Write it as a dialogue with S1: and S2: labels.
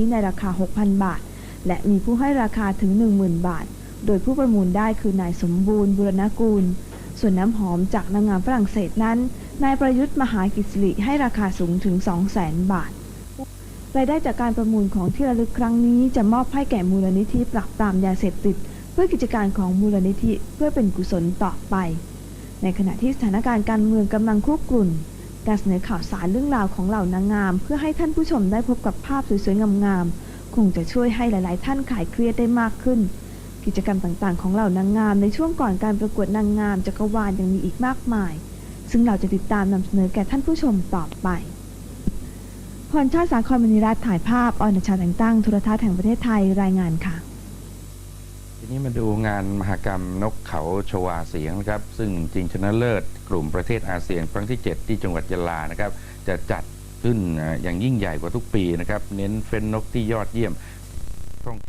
S1: นี้ในราคา 6,000 บาท และมีผู้ให้ราคาถึง 10,000 บาท โดยผู้ประมูลได้คือนายสมบูรณ์บุรณกูล ส่วนน้ำหอมจากนางงามฝรั่งเศสนั้น นายประยุทธ์มหากิจสิริให้ราคาสูงถึง 200,000 บาทรายได้จากการประมูลของที่ระลึกครั้งนี้จะมอบให้แก่มูลนิธิปราบปรามยาเสพติด เพื่อกิจการของมูลนิธิเพื่อเป็นกุศลต่อไป ในขณะที่สถานการณ์การเมืองกำลังคุกรุ่น การเสนอข่าวสารเรื่องราวของเหล่านางงาม เพื่อให้ท่านผู้ชมได้พบกับภาพสวยๆ งามๆ คงจะช่วยให้หลายๆ ท่านขายเครียดได้มากขึ้น กิจกรรมต่างๆ ของเหล่านางงามในช่วงก่อนการประกวดนางงามจักรวาลยังมีอีกมากมาย ซึ่งเราจะติดตามนำเสนอแก่ท่านผู้ชมต่อไปพรชาติสาครมณีรัตน์ถ่ายภาพอรณชาแต่งตั้งโทรทัศน์แห่งประเทศไทยรายงานค่ะ
S2: ทีนี้มาดูงานมหกรรมนกเขาชวาเสียงนะครับซึ่งจริงชนะเลิศกลุ่มประเทศอาเซียนครั้งที่ 7 ที่จังหวัดยะลานะครับจะจัดขึ้นอย่างยิ่งใหญ่กว่าทุกปีนะครับเน้นเฟ้นนกที่ยอดเยี่ยมท่องเที่ยว